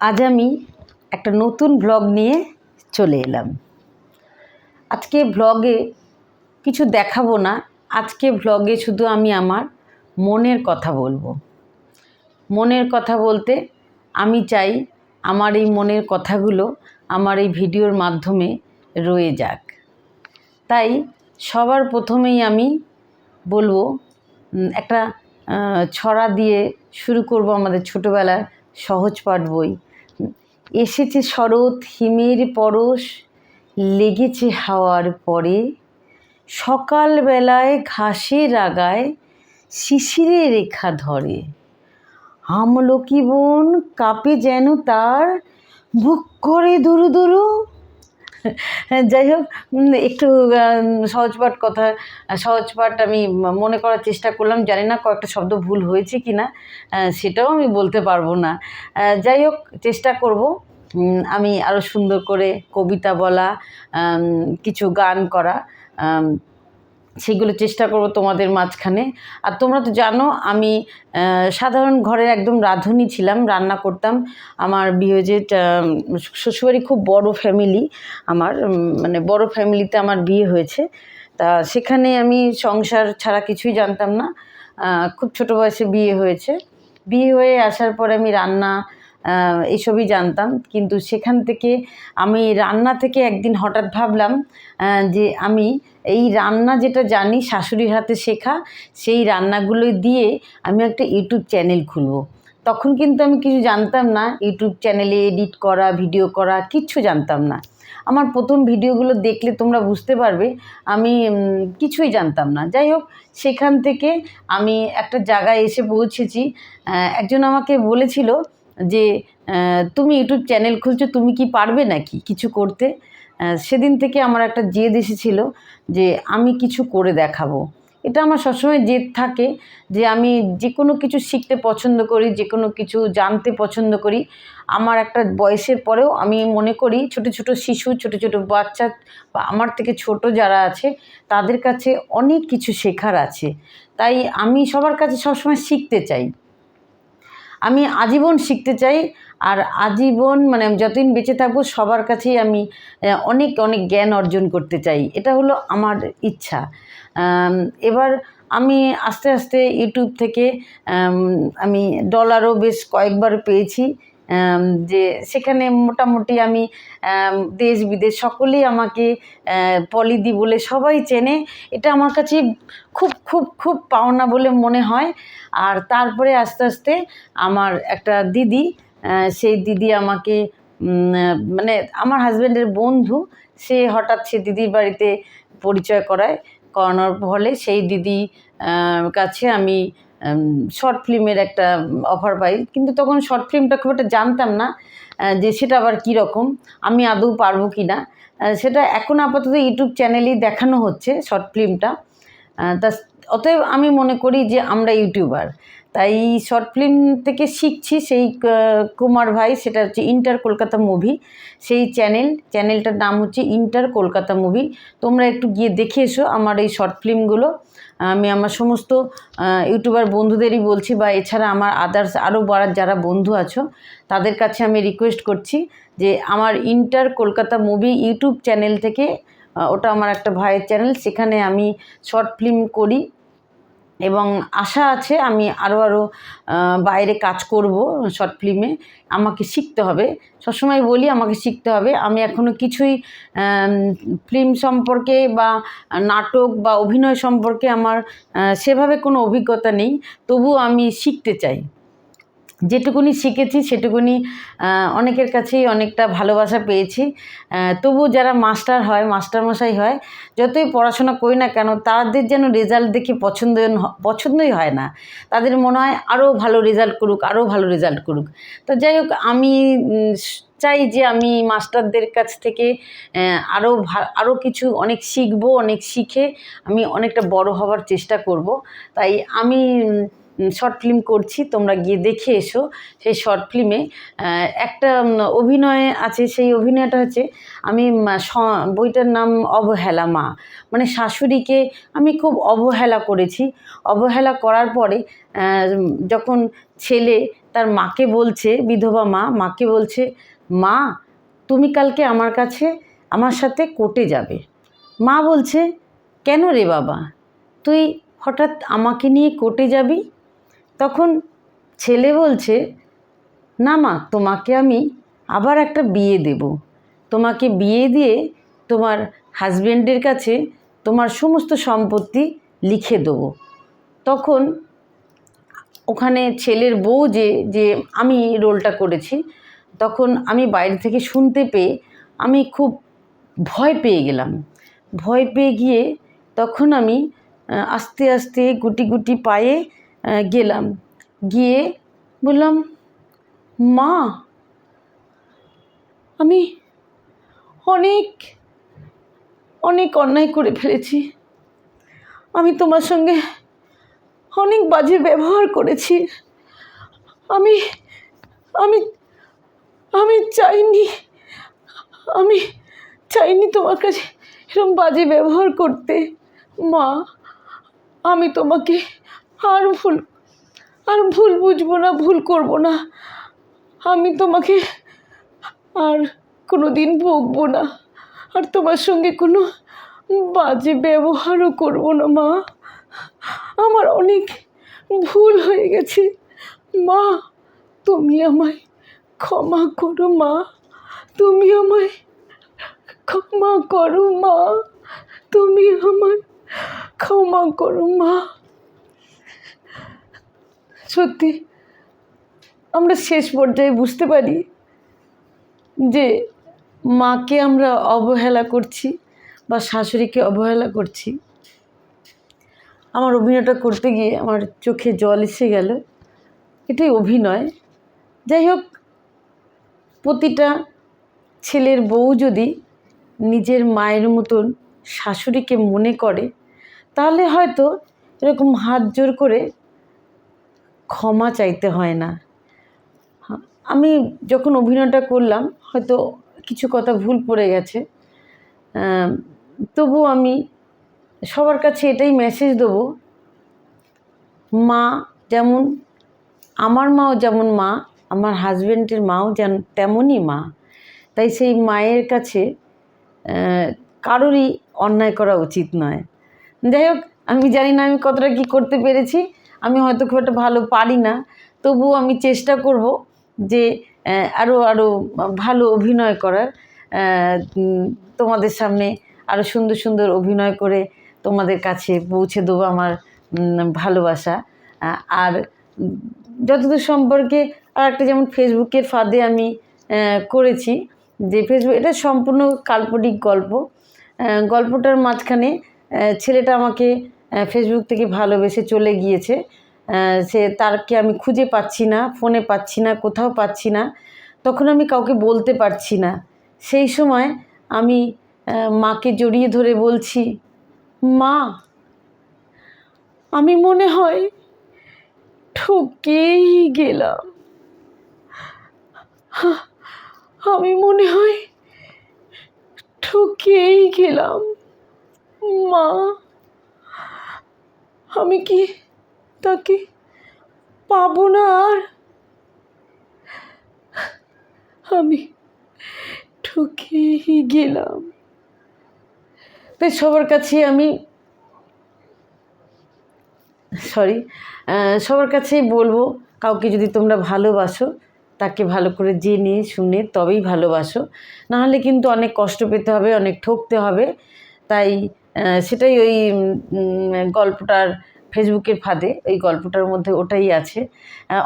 আজ আমি একটা নতুন ব্লগ নিয়ে চলে এলাম। আজকে ব্লগে কিছু দেখাবো না, আজকে ব্লগে শুধু আমি আমার মনের কথা বলব। মনের কথা বলতে আমি চাই আমার এই মনের কথাগুলো আমার এই ভিডিওর মাধ্যমে রয়ে যাক। তাই সবার প্রথমেই আমি বলব একটা ছড়া দিয়ে শুরু করব আমাদের ছোটোবেলার সহজ পাঠ বই। এসেছে শরৎ, হিমের পরশ, লেগেছে হাওয়ার পরে। সকালবেলায় ঘাসে রাগায় শিশিরে রেখা ধরে। আমলকি বন কাঁপে যেন তার, বুক করে দুরু দুরু। যাই হোক একটু সহজপাঠ কথা সহজপাঠ আমি মনে করার চেষ্টা করলাম। জানি না কয়েকটা শব্দ ভুল হয়েছে কি না সেটাও আমি বলতে পারব না। যাই হোক, চেষ্টা করব আমি আরও সুন্দর করে কবিতা বলা কিছু গান করা সেগুলো চেষ্টা করব তোমাদের মাঝখানে। আর তোমরা তো জানো, আমি সাধারণ ঘরের একদম রাঁধুনি ছিলাম, রান্না করতাম। আমার বিয়ে যে শ্বশুরবাড়ি খুব বড় ফ্যামিলি আমার মানে বড় ফ্যামিলিতে আমার বিয়ে হয়েছে। তা সেখানে আমি সংসার ছাড়া কিছুই জানতাম না। খুব ছোট বয়সে বিয়ে হয়েছে। বিয়ে হয়ে আসার পরে আমি রান্না আহ, এইসবই জানতাম। কিন্তু সেখান থেকে আমি রান্না থেকে একদিন হঠাৎ ভাবলাম যে আমি এই রান্না যেটা জানি শাশুড়ির হাতে শেখা সেই রান্নাগুলো দিয়ে আমি একটা ইউটিউব চ্যানেল খুলবো। তখন কিন্তু আমি কিছু জানতাম না ইউটিউব চ্যানেলে এডিট করা ভিডিও করা কিচ্ছু জানতাম না। আমার প্রথম ভিডিওগুলো দেখলে তোমরা বুঝতে পারবে আমি কিছুই জানতাম না। যাই হোক সেখান থেকে আমি একটা জায়গায় এসে পৌঁছেছি। একজন আমাকে বলেছিল যে তুমি ইউটিউব চ্যানেল খুলছো, তুমি কি পারবে নাকি কিছু করতে? সেদিন থেকে আমার একটা জেদ এসেছিল যে, আমি কিছু করে দেখাবো। এটা আমার সবসময় জেদ থাকে যে, আমি যে কোনো কিছু শিখতে পছন্দ করি, যে কোনো কিছু জানতে পছন্দ করি। আমার একটা বয়সের পরেও আমি মনে করি, ছোট ছোট শিশু, ছোট ছোট বাচ্চা, বা আমার থেকে ছোট যারা আছে, তাদের কাছে অনেক কিছু শেখার আছে। তাই আমি সবার কাছে সবসময় শিখতে চাই। আমি আজীবন শিখতে চাই আর আজীবন মানে যতদিন বেঁচে থাকব সবার কাছেই আমি অনেক অনেক জ্ঞান অর্জন করতে চাই। এটা হলো আমার ইচ্ছা। এবার আমি আস্তে আস্তে ইউটিউব থেকে, আমি ডলারও বেশ কয়েকবার পেয়েছি। যে সেখানে মোটামুটি আমি দেশ বিদেশ সকলেই আমাকে পলিদি বলে সবাই চেনে। এটা আমার কাছে খুব খুব খুব পাওনা বলে মনে হয়। আর তারপরে আস্তে আস্তে আমার একটা দিদি সেই দিদি আমাকে মানে আমার হাজব্যান্ডের বন্ধু, সে হঠাৎ সে দিদির বাড়িতে পরিচয় করায়। করানোর ফলে সেই দিদি কাছে আমি শর্ট ফিল্মের একটা অফার পাই। কিন্তু তখন শর্ট ফিল্মটা খুব একটা জানতাম না যে সেটা আবার কীরকম আমি আদৌ পারব কি না। সেটা এখন আপাতত ইউটিউব চ্যানেলেই দেখানো হচ্ছে শর্ট ফিল্মটা তা অতএব আমি মনে করি যে আমরা ইউটিউবার। তাই শর্ট ফিল্ম থেকে শিখছি সেই কুমার ভাই, সেটা হচ্ছে ইন্টার কলকাতা মুভি সেই চ্যানেল চ্যানেলটার নাম হচ্ছে ইন্টার কলকাতা মুভি তোমরা একটু গিয়ে দেখে এসো আমার এই শর্ট ফিল্মগুলো আমি আমার সমস্ত ইউটিউবার বন্ধুদেরই বলছি বা এছাড়া আমার আদার্স আরও বাড়ার যারা বন্ধু আছো, তাদের কাছে আমি রিকোয়েস্ট করছি যে আমার inter Kolkata movie YouTube channel থেকে ওটা আমার একটা ভাইয়ের চ্যানেল সেখানে আমি শর্ট ফিল্ম করি। এবং আশা আছে আমি আরও আরও বাইরে কাজ করব শর্ট ফিল্মে। আমাকে শিখতে হবে। সবসময় বলি আমাকে শিখতে হবে। আমি এখনও কিছুই ফিল্ম সম্পর্কে বা নাটক বা অভিনয় সম্পর্কে আমার সেভাবে কোনো অভিজ্ঞতা নেই। তবুও আমি শিখতে চাই। যেটুকুনি শিখেছি, সেটুকুনি অনেকের কাছেই অনেকটা ভালোবাসা পেয়েছি। তবু যারা মাস্টার হয়, মাস্টারমশাই হয়, যতই পড়াশোনা করি না কেন, তাদের যেন রেজাল্ট দেখে পছন্দ, পছন্দই হয় না। তাদের মনে হয় আরও ভালো রেজাল্ট করুক আরও ভালো রেজাল্ট করুক। তো যাই হোক, আমি চাই যে আমি মাস্টারদের কাছ থেকে আরও আরও কিছু অনেক শিখব, অনেক শিখে আমি অনেকটা বড় হওয়ার চেষ্টা করব। তাই আমি শর্ট ফিল্ম করছি, তোমরা গিয়ে দেখে এসো। সেই শর্ট ফিল্মে একটা অভিনয় আছে, সেই অভিনয়টা হচ্ছে, আমি বইটার নাম অবহেলা মা। মানে শাশুড়িকে আমি খুব অবহেলা করেছি। অবহেলা করার পরে যখন ছেলে তার মাকে বলছে, বিধবা মা, মাকে বলছে, মা, তুমি কালকে আমার কাছে, আমার সাথে কোর্টে যাবে। মা বলছে, কেন রে বাবা? তুই হঠাৎ আমাকে নিয়ে কোর্টে যাবি? তখন ছেলে বলছে, না মা, তোমাকে আমি আবার একটা বিয়ে দেব। তোমাকে বিয়ে দিয়ে তোমার হাজবেন্ডের কাছে তোমার সমস্ত সম্পত্তি লিখে দেবো। তখন ওখানে ছেলের বউ যে যে আমি রোলটা করেছি, তখন আমি বাইরে থেকে শুনতে পেয়ে আমি খুব ভয় পেয়ে গেলাম। ভয় পেয়ে গিয়ে তখন আমি আস্তে আস্তে গুটি গুটি পায়ে গেলাম। গিয়ে বললাম, মা, আমি অনেক অনেক অন্যায় করে ফেলেছি। আমি তোমার সঙ্গে অনেক বাজে ব্যবহার করেছি। আমি আমি আমি চাইনি আমি চাইনি তোমার কাছে এরকম বাজে ব্যবহার করতে। মা, আমি তোমাকে আর ভুল আর ভুল বুঝব না, ভুল করব না। আমি তোমাকে আর কোনো দিন ভুগবো না। আর তোমার সঙ্গে কোনো বাজে ব্যবহারও করব না, মা। আমার অনেক ভুল হয়ে গেছে। মা, তুমি আমায় ক্ষমা করো, মা। তুমি আমায় ক্ষমা করো, মা। তুমি আমায় ক্ষমা করো, মা। সত্যি, আমরা শেষ পর্যায়ে বুঝতে পারি যে মাকে আমরা অবহেলা করছি বা শাশুড়িকে অবহেলা করছি। আমার অভিনয়টা করতে গিয়ে আমার চোখে জল এসে গেল। এটাই অভিনয়। যাই হোক, প্রতিটা ছেলের বউ যদি নিজের মায়ের মতন শাশুড়িকে মনে করে, তাহলে হয়তো এরকম হাত জোর করে ক্ষমা চাইতে হয় না। আমি যখন অভিনয়টা করলাম, হয়তো কিছু কথা ভুল পড়ে গেছে। তবু আমি সবার কাছে এটাই মেসেজ দেবো, মা যেমন, আমার মাও যেমন মা, আমার হাজব্যান্ডের মাও যেন তেমনই মা। তাই সেই মায়ের কাছে কারোরই অন্যায় করা উচিত নয়। যাই হোক, আমি জানি না আমি কতটা কী করতে পেরেছি। আমি হয়তো খুব একটা ভালো পারি না। তবুও আমি চেষ্টা করব যে আরও আরও ভালো অভিনয় করার। তোমাদের সামনে আরও সুন্দর সুন্দর অভিনয় করে তোমাদের কাছে পৌঁছে দেবো আমার ভালোবাসা। আর যতদূর সম্পর্কে আর একটা যেমন ফেসবুকের ফাঁদে আমি করেছি যে ফেসবুক, এটা সম্পূর্ণ কাল্পনিক গল্প। গল্পটার মাঝখানে ছেলেটা আমাকে ফেসবুক থেকে ভালোবেসে চলে গিয়েছে। সে তারকে আমি খুঁজে পাচ্ছি না, ফোনে পাচ্ছি না, কোথাও পাচ্ছি না। তখন আমি কাউকে বলতে পারছি না। সেই সময় আমি মাকে জড়িয়ে ধরে বলছি, মা, আমি মনে হয় ঠকেই গেলাম। আমি মনে হয় ঠকেই গেলাম। মা আমি কি তাকে পাবো না আর? আমি ঠকেই গেলাম। তাই সবার কাছে আমি সরি সবার কাছেই বলব, কাউকে যদি তোমরা ভালোবাসো, তাকে ভালো করে জেনে শুনে তবেই ভালোবাসো। নাহলে কিন্তু অনেক কষ্ট পেতে হবে, অনেক ঠকতে হবে। তাই সেটাই ওই গল্পটার ফেসবুকের ফাঁদে ওই গল্পটার মধ্যে ওটাই আছে।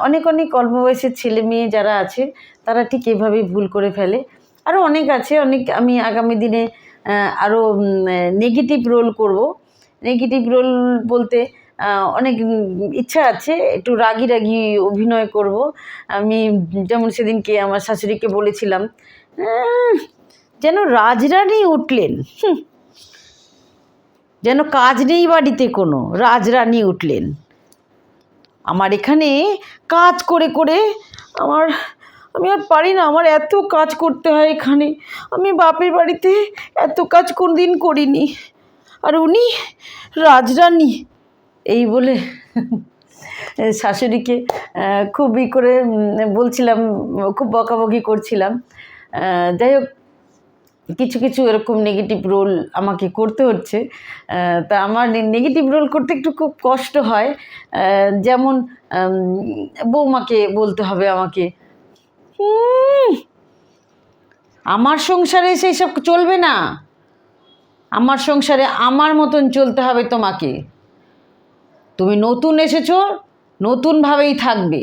অনেক অনেক অল্প বয়সের ছেলে মেয়ে যারা আছে তারা ঠিক এভাবেই ভুল করে ফেলে। আরও অনেক আছে অনেক আমি আগামী দিনে আরও নেগেটিভ রোল করব। নেগেটিভ রোল বলতে অনেক ইচ্ছা আছে একটু রাগি রাগি অভিনয় করব। আমি যেমন সেদিনকে আমার শাশুড়িকে বলেছিলাম "আহ, যেন রাজরানী উঠলেন। হুঁ, যেন কাজ নেই বাড়িতে কোনো রাজরানী উঠলেন। আমার এখানে কাজ করে করে আমার আমি আর পারি না আমার এত কাজ করতে হয় এখানে। আমি বাপের বাড়িতে এত কাজ কোন দিন করিনি। আর উনি রাজরানী এই বলে শাশুড়িকে আহ, খুব ই করে বলছিলাম খুব বকাবকি করছিলাম। যাই হোক কিছু কিছু এরকম নেগেটিভ রোল আমাকে করতে হচ্ছে। তা আমার নেগেটিভ রোল করতে একটু খুব কষ্ট হয়। যেমন বৌমাকে বলতে হবে আমাকে "উম, আমার সংসারে সেই সব চলবে না। আমার সংসারে আমার মতন চলতে হবে তোমাকে। তুমি নতুন এসেছ নতুনভাবেই থাকবে।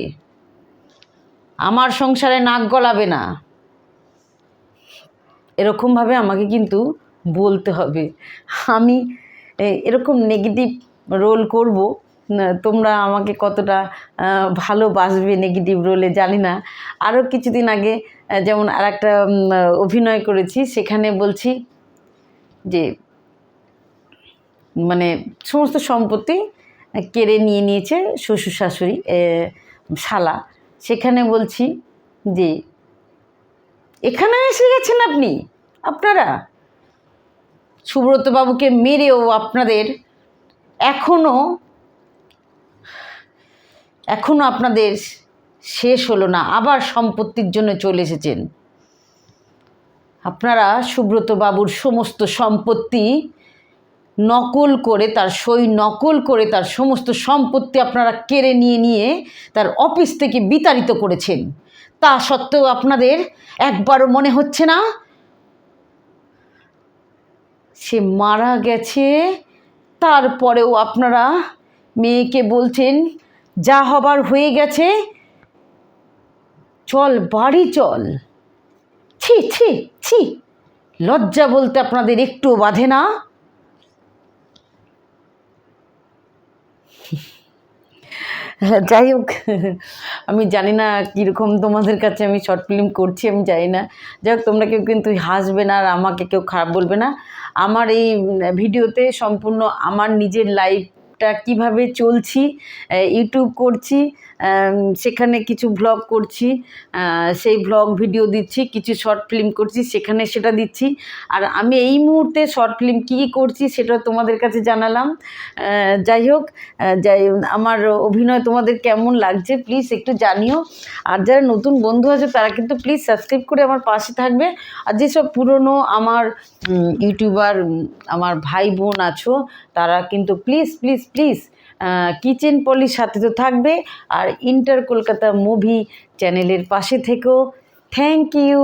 আমার সংসারে নাক গলাবে না। এরকমভাবে আমাকে কিন্তু বলতে হবে। আমি এরকম নেগেটিভ রোল করব তোমরা আমাকে কতটা ভালোবাসবে নেগেটিভ রোলে জানি না। আরও কিছুদিন আগে যেমন আর একটা অভিনয় করেছি, সেখানে বলছি যে মানে সমস্ত সম্পত্তি কেড়ে নিয়ে নিয়েছে শ্বশুর শাশুড়ি শালা। সেখানে বলছি যে এখানে এসে গেছেন আপনি? আপনারা? সুব্রতবাবুকে মেরেও আপনাদের এখনও এখনও আপনাদের শেষ হলো না, আবার সম্পত্তির জন্য চলে এসেছেন। আপনারা সুব্রতবাবুর সমস্ত সম্পত্তি নকল করে তার সই নকল করে তার সমস্ত সম্পত্তি আপনারা কেড়ে নিয়ে নিয়ে তার অফিস থেকে বিতাড়িত করেছেন। তা সত্ত্বেও আপনাদের একবারও মনে হচ্ছে না? সে মারা গেছে, তারপরেও আপনারা মেয়েকে বলছেন, যা হবার হয়ে গেছে, চল বাড়ি চল। ছি ছি ছি, লজ্জা বলতে আপনাদের একটু বাধে না হ্যাঁ, যাই হোক, আমি জানি না কীরকম তোমাদের কাছে আমি শর্ট ফিল্ম করছি, আমি জানি না। যাই হোক, তোমরা কেউ কিন্তু হাসবে না আর আমাকে কেউ খারাপ বলবে না। আমার এই ভিডিওতে সম্পূর্ণ আমার নিজের লাইফটা কীভাবে চলছি ইউটিউব করছি সেখানে কিছু ভ্লগ করছি সেই ভ্লগ ভিডিও দিচ্ছি, কিছু শর্ট ফিল্ম করছি, সেখানে সেটা দিচ্ছি। আর আমি এই মুহূর্তে শর্ট ফিল্ম কী করছি সেটা তোমাদের কাছে জানালাম। যাই হোক যাই, আমার অভিনয় তোমাদের কেমন লাগছে প্লিজ একটু জানিও। আর যারা নতুন বন্ধু আছে, তারা কিন্তু প্লিজ সাবস্ক্রাইব করে আমার পাশে থাকবে। আর যেসব পুরনো আমার ইউটিউবার আমার ভাই বোন আছো তারা কিন্তু প্লিজ প্লিজ প্লিজ কিচেন পলির সাথে তো থাকবে। আর ইন্টার কলকাতা মুভি চ্যানেলের পাশে থেকেও থ্যাংক ইউ